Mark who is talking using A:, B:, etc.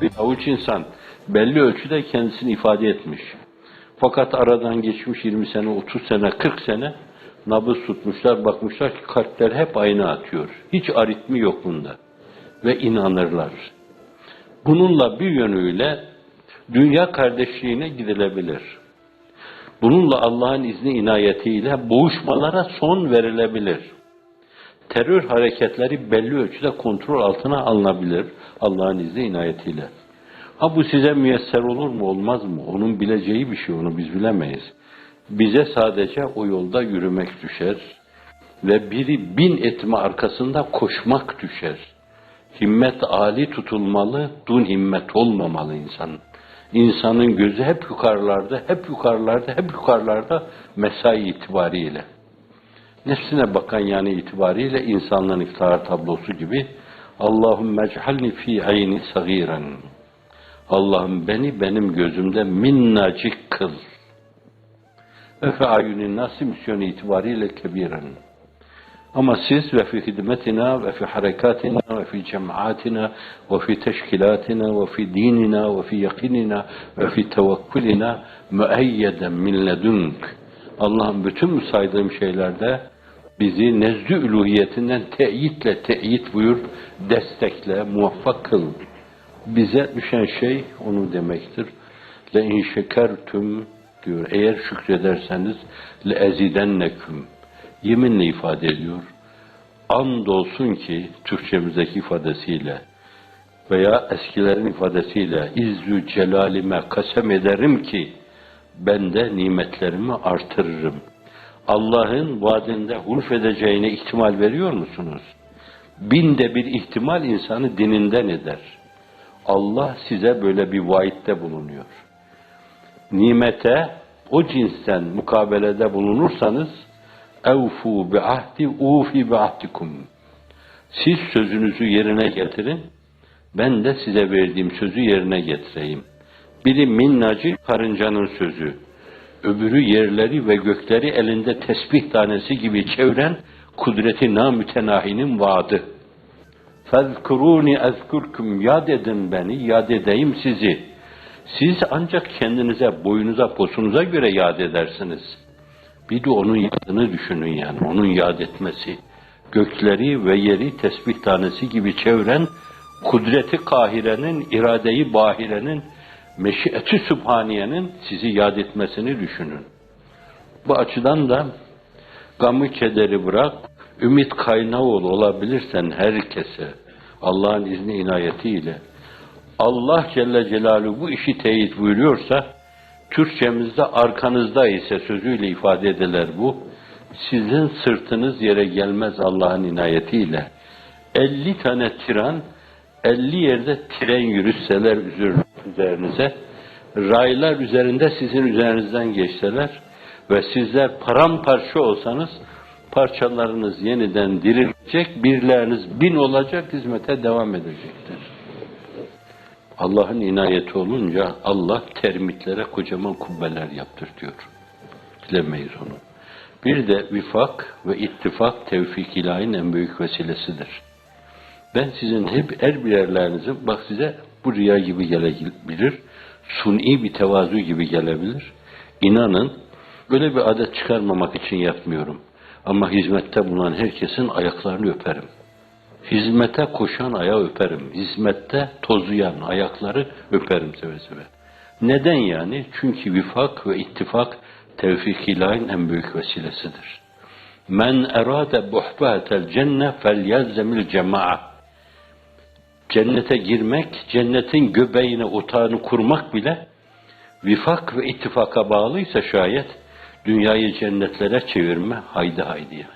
A: bir avuç insan belli ölçüde kendisini ifade etmiş. Fakat aradan geçmiş 20 sene, 30 sene, 40 sene nabız tutmuşlar, bakmışlar ki kalpler hep aynı atıyor. Hiç aritmi yok bunda. Ve inanırlar. Bununla bir yönüyle dünya kardeşliğine gidilebilir. Bununla Allah'ın izni inayetiyle boğuşmalara son verilebilir. Terör hareketleri belli ölçüde kontrol altına alınabilir Allah'ın izni inayetiyle. Ha bu size müyesser olur mu olmaz mı? Onun bileceği bir şey onu biz bilemeyiz. Bize sadece o yolda yürümek düşer ve biri bin etme arkasında koşmak düşer. Himmet âli tutulmalı, dun himmet olmamalı insanın. İnsanın gözü hep yukarılarda, hep yukarılarda, hep yukarılarda mesai itibariyle. Nefsine bakan yani itibariyle insanlığın iftihar tablosu gibi Allahümme ec'alni fi ayni sagiren. Allah'ım beni benim gözümde minnacık kıl. Ve fe ayunin nasi misyonu itibariyle kebiren. Ama siz ve fi hidmetina ve fi harekatina ve fi cemaatina ve fi teşkilatina ve fi dinina ve fi yakinina ve fi tevekkulina müeyyeden min ledunk. Allah'ın bütün bu saydığım şeylerde bizi nezdü üluhiyetinden teyitle teyit buyur, destekle, muvaffak kıl. Bize düşen şey onu demektir. Le in şekertüm diyor. Eğer şükrederseniz le ezidenneküm. Yeminle ifade ediyor. Andolsun ki Türkçemizdeki ifadesiyle veya eskilerin ifadesiyle izzü celalime kasem ederim ki ben de nimetlerimi artırırım. Allah'ın vaadinde hulf edeceğine ihtimal veriyor musunuz? Binde bir ihtimal insanı dininden eder. Allah size böyle bir vaitte bulunuyor. Nimete o cinsten mukabelede bulunursanız evfu bi ahdi ufi bi ahdikum. Siz sözünüzü yerine getirin. Ben de size verdiğim sözü yerine getireyim. Biri minnacı karıncanın sözü. Öbürü yerleri ve gökleri elinde tesbih tanesi gibi çeviren kudreti namütenahinin vaadi. Fezkuruni ezkurkum yad edin beni, yad edeyim sizi. Siz ancak kendinize, boyunuza, posunuza göre yad edersiniz. Bir de onun yadını düşünün yani, onun yad etmesi. Gökleri ve yeri tesbih tanesi gibi çeviren, kudreti kahirenin, iradeyi bahirenin, meşiyeti sübhaniyenin sizi yad etmesini düşünün. Bu açıdan da gamı kederi bırak, ümit kaynağı ol olabilirsen herkese, Allah'ın izni inayetiyle, Allah Celle Celaluhu bu işi teyit buyuruyorsa, Türkçemizde arkanızda ise sözüyle ifade ediler bu. Sizin sırtınız yere gelmez Allah'ın inayetiyle. 50 tane tiran 50 yerde tren yürütseler üzerinize, raylar üzerinde sizin üzerinizden geçseler ve sizler paramparça olsanız parçalarınız yeniden dirilecek, birleriniz bin olacak, hizmete devam edecektir. Allah'ın inayeti olunca Allah termitlere kocaman kubbeler yaptırtıyor. Bilemeyiz onu. Bir de vifak ve ittifak tevfik ilahinin en büyük vesilesidir. Ben sizin hep her birerlerinizi, bak size bu rüya gibi gelebilir, suni bir tevazu gibi gelebilir. İnanın, böyle bir adet çıkarmamak için yapmıyorum. Ama hizmette bulunan herkesin ayaklarını öperim. Hizmete koşan ayağı öperim. Hizmette tozuyan ayakları öperim seve seve. Neden yani? Çünkü vifak ve ittifak tevfik ilahinin en büyük vesilesidir. Men erade buhbatel cenne fel yelzemil cema'a. Cennete girmek, cennetin göbeğine otağını kurmak bile vifak ve ittifaka bağlıysa şayet dünyayı cennetlere çevirme haydi haydi yani.